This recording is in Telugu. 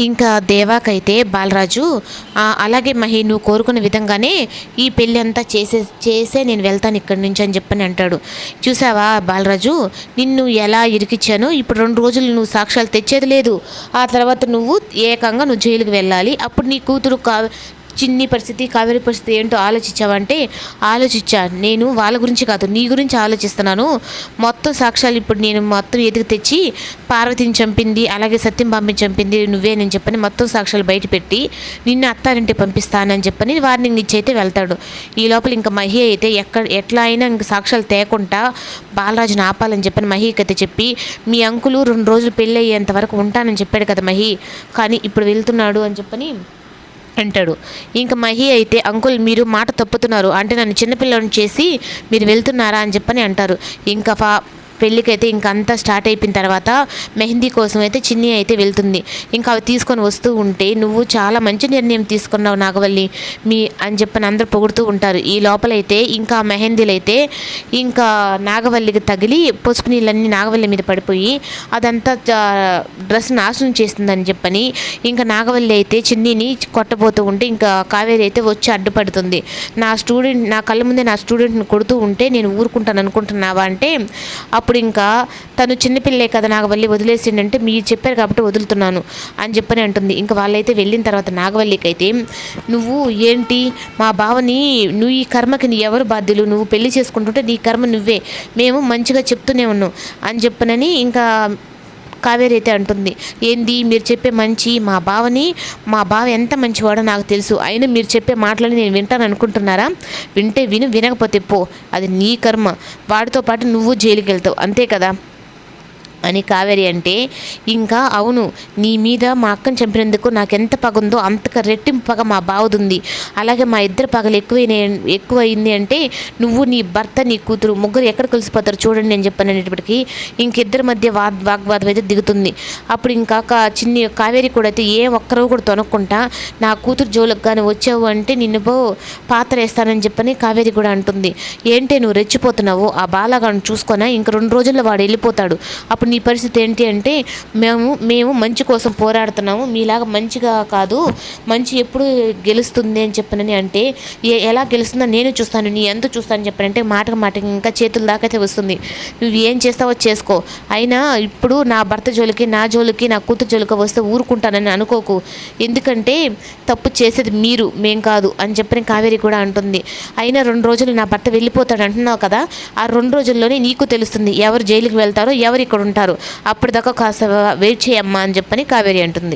ఇంకా దేవాకైతే బాలరాజు అలాగే మహి నువ్వు కోరుకున్న విధంగానే ఈ పెళ్ళి అంతా చేసే చేసే నేను వెళ్తాను ఇక్కడి నుంచి అని చెప్పని అంటాడు. చూసావా బాలరాజు నిన్ను ఎలా ఇరికిచ్చానో ఇప్పుడు రెండు రోజులు నువ్వు సాక్ష్యాలు తెచ్చేది లేదు. ఆ తర్వాత నువ్వు ఏకంగా నువ్వు జైలుకి వెళ్ళాలి. అప్పుడు నీ కూతురు కా చిన్ని పరిస్థితి కావేరి పరిస్థితి ఏంటో ఆలోచించావంటే ఆలోచించా. నేను వాళ్ళ గురించి కాదు నీ గురించి ఆలోచిస్తున్నాను. మొత్తం సాక్ష్యాలు ఇప్పుడు నేను మొత్తం ఎదుగు తెచ్చి పార్వతిని చంపింది అలాగే సత్యం బాంబిని చంపింది నువ్వే నేను చెప్పని మొత్తం సాక్ష్యాలు బయట పెట్టి నిన్ను అత్తారింటి పంపిస్తానని చెప్పని వార్నింగ్ ఇచ్చి అయితే వెళ్తాడు. ఈ లోపల ఇంకా మహి అయితే ఎక్కడ ఎట్లా అయినా ఇంక సాక్ష్యాలు తేకుండా బాలరాజుని ఆపాలని చెప్పని మహికి అయితే చెప్పి మీ అంకులు రెండు రోజులు పెళ్ళి అయ్యేంత వరకు ఉంటానని చెప్పాడు కదా మహి. కానీ ఇప్పుడు వెళ్తున్నాడు అని చెప్పని అంటాడు. ఇంకా మహి అయితే అంకుల్ మీరు మాట తప్పుతున్నారు. అంటే నన్ను చిన్నపిల్లని చేసి మీరు వెళ్తున్నారా అని చెప్పని అంటారు. ఇంకా ఫా పెళ్ళికైతే ఇంకంతా అంతా స్టార్ట్ అయిపోయిన తర్వాత మెహందీ కోసం అయితే చిన్ని అయితే వెళ్తుంది. ఇంకా అవి తీసుకొని వస్తూ ఉంటే నువ్వు చాలా మంచి నిర్ణయం తీసుకున్నావు నాగవల్లి. మీ అని చెప్పని అందరూ పొగుడుతూ ఉంటారు. ఈ లోపలైతే ఇంకా మెహందీలు అయితే ఇంకా నాగవల్లికి తగిలి పసుపు నీళ్ళన్నీ నాగవల్లి మీద పడిపోయి అదంతా డ్రెస్ నాశనం చేస్తుందని చెప్పని ఇంకా నాగవల్లి అయితే చిన్నిని కొట్టబోతూ ఉంటే ఇంకా కావేరి అయితే వచ్చి అడ్డుపడుతుంది. నా స్టూడెంట్ నా కళ్ళ ముందే నా స్టూడెంట్ని కొడుతూ ఉంటే నేను ఊరుకుంటాను అనుకుంటున్నావా అంటే అప్పుడు ఇంకా తను చిన్నపిల్లే కదా నాగవల్లి వదిలేసిండంటే మీరు చెప్పారు కాబట్టి వదులుతున్నాను అని చెప్పని అంటుంది. ఇంకా వాళ్ళైతే వెళ్ళిన తర్వాత నాగవల్లికి అయితే నువ్వు ఏంటి? మా బావని నువ్వు ఈ కర్మకి నీ ఎవరు బాధ్యులు? నువ్వు పెళ్ళి చేసుకుంటుంటే నీ కర్మ నువ్వే. మేము మంచిగా చెప్తూనే ఉన్నాం అని చెప్పనని ఇంకా కావేరి అయితే అంటుంది ఏంది? మీరు చెప్పే మంచి మా బావని మా బావ ఎంత మంచివాడో నాకు తెలుసు. అయినా మీరు చెప్పే మాటలని నేను వింటాను అనుకుంటున్నారా? వింటే విను వినకపోతే పో. అది నీ కర్మ. వాడితో పాటు నువ్వు జైలుకి వెళ్తావు అంతే కదా? అని కావేరి అంటే ఇంకా అవును నీ మీద మా అక్కను చంపినందుకు నాకు ఎంత పగ ఉందో అంతక రెట్టింపు పగ మా బావదుంది. అలాగే మా ఇద్దరు పగలు ఎక్కువైన ఎక్కువ అయింది అంటే నువ్వు నీ భర్త నీ కూతురు ముగ్గురు ఎక్కడ కలిసిపోతారు చూడండి నేను చెప్పాను అనేటప్పటికీ ఇంకిద్దరి మధ్య వాద్ వాగ్వాదం అయితే దిగుతుంది. అప్పుడు ఇంకా చిన్ని కావేరి కూడా అయితే ఏ ఒక్కరూ కూడా తొనక్కుంటా నా కూతురు జోలకు కానీ వచ్చావు అంటే నిన్ను పో పాత్ర వేస్తానని చెప్పని కావేరి కూడా అంటుంది. ఏంటి నువ్వు రెచ్చిపోతున్నావు? ఆ బాలగాను చూసుకొని? ఇంక రెండు రోజుల్లో వాడు వెళ్ళిపోతాడు. అప్పుడు నీ పరిస్థితి ఏంటి అంటే మేము మేము మంచి కోసం పోరాడుతున్నాము మీలాగా మంచిగా కాదు మంచి ఎప్పుడు గెలుస్తుంది అని చెప్పనని అంటే ఏ ఎలా గెలుస్తుందో నేను చూస్తాను నీ ఎంత చూస్తాను చెప్పనంటే మాటకు మాటకి ఇంకా చేతుల దాకైతే వస్తుంది. నువ్వు ఏం చేస్తావో చేసుకో. అయినా ఇప్పుడు నా భర్త జోలికి నా జోలికి నా కూతురు జోలికి వస్తే ఊరుకుంటానని అనుకోకు. ఎందుకంటే తప్పు చేసేది మీరు మేం కాదు అని చెప్పని కావేరి కూడా అంటుంది. అయినా రెండు రోజులు నా భర్త వెళ్ళిపోతాడు అంటున్నావు కదా ఆ రెండు రోజుల్లోనే నీకు తెలుస్తుంది ఎవరు జైలుకి వెళ్తారో ఎవరు ఇక్కడ ఉంటారు. అప్పటిదాకా కాస్త వెయిట్ చేయమ్మా అని చెప్పని కావేరి అంటుంది.